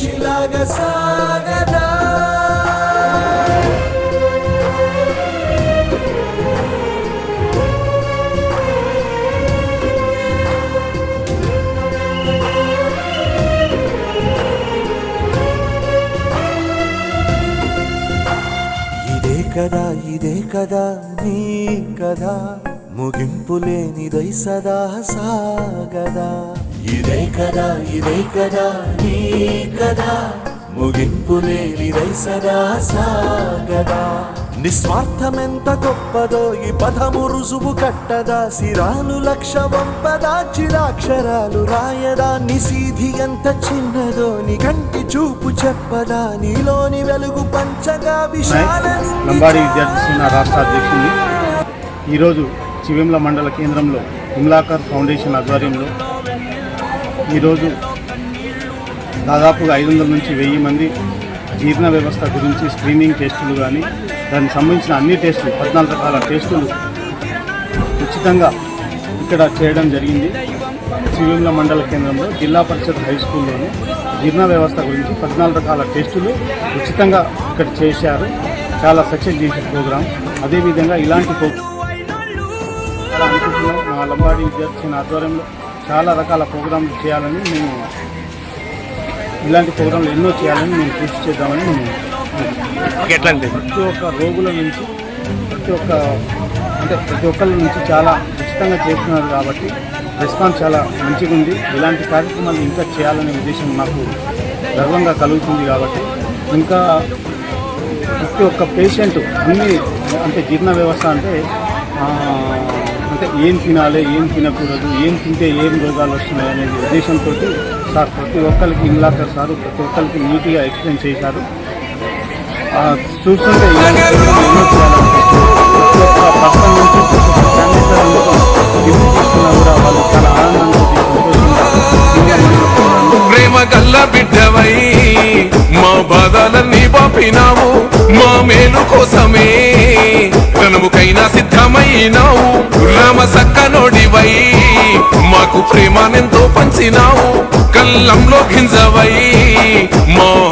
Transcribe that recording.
పక్షిలాగా సాగదా. ఇదే కదా ఇదే కదా నీ కదా ముగింపు లేనిదై సదా సాగదా. ఇదే కదా ఇదే కదా నీ కదా. ముగింపు లేనిదై సదా సాగదా. నిస్వార్థమెంత గొప్పదో ఈ పదము రుజువు కట్టదా. సిరాలు లక్ష వంపదా చిరాక్షరాలు రాయదా. నిసీధి ఎంత చిన్నదో నీ కంటి చూపు చెప్పదా. నీలోని వెలుగు పంచగా లంబాడి విద్యార్థి రాష్ట్ర అధ్యక్షుడిని ఈరోజు చివెంల మండల కేంద్రంలో ఇమ్లాకర్ ఫౌండేషన్ ఆధ్వర్యంలో ఈరోజు దాదాపుగా ఐదు వందల నుంచి వెయ్యి మంది జీర్ణ వ్యవస్థ గురించి స్క్రీనింగ్ టెస్టులు కానీ దానికి సంబంధించిన అన్ని టెస్టులు పద్నాలుగు రకాల టెస్టులు ఉచితంగా ఇక్కడ చేయడం జరిగింది. చివెంల మండల కేంద్రంలో జిల్లా పరిషత్ హై స్కూల్లోని జీర్ణ వ్యవస్థ గురించి పద్నాలుగు రకాల టెస్టులు ఉచితంగా ఇక్కడ చేశారు. చాలా సక్సెస్ చేసే ప్రోగ్రాం. అదేవిధంగా ఇలాంటి ప్రోగ్రాం అనుకుంటున్నాం. మా లంబాడి విద్యార్థి ఆధ్వర్యంలో చాలా రకాల ప్రోగ్రాంలు చేయాలని మేము ఇలాంటి ప్రోగ్రాంలు ఎన్నో చేయాలని మేము కృషి చేద్దామని మేము ప్రతి ఒక్క రోగుల నుంచి ప్రతి ఒక్క అంటే ప్రతి ఒక్కరి నుంచి చాలా ఉచితంగా చేస్తున్నారు కాబట్టి రెస్పాన్స్ చాలా మంచిగా ఉంది. ఇలాంటి కార్యక్రమాలు ఇంకా చేయాలనే ఉద్దేశం నాకు గర్వంగా కలుగుతుంది కాబట్టి ఇంకా ప్రతి ఒక్క పేషెంట్ అన్ని అంటే జీర్ణ వ్యవస్థ అంటే ఏం తినాలి ఏం తినకూడదు ఏం తింటే ఏం రోగాలు వస్తున్నాయి అనే ఉద్దేశంతో సార్ ప్రతి ఒక్కరికి ఇన్లాకర్ సార్ ప్రతి ఒక్కరికి నీట్గా ఎక్స్ప్లెయిన్ చేశారు. చూస్తుంటే ఇలాంటి ఎన్నో ప్రతి ఒక్క పర్సన్ నుంచి తీసుకున్నా కూడా వాళ్ళు చాలా ఆనందంగా ప్రేమ గల్ల బిడ్డవై మా బాధలన్నీ పాపినావు మా మేలు కోసమే. రణముకైనా సిద్ధమైనావు. గుర్రామ సక్కనోడివై మాకు ప్రేమానెంతో పంచినావు. కళ్ళంలో గింజవై. మా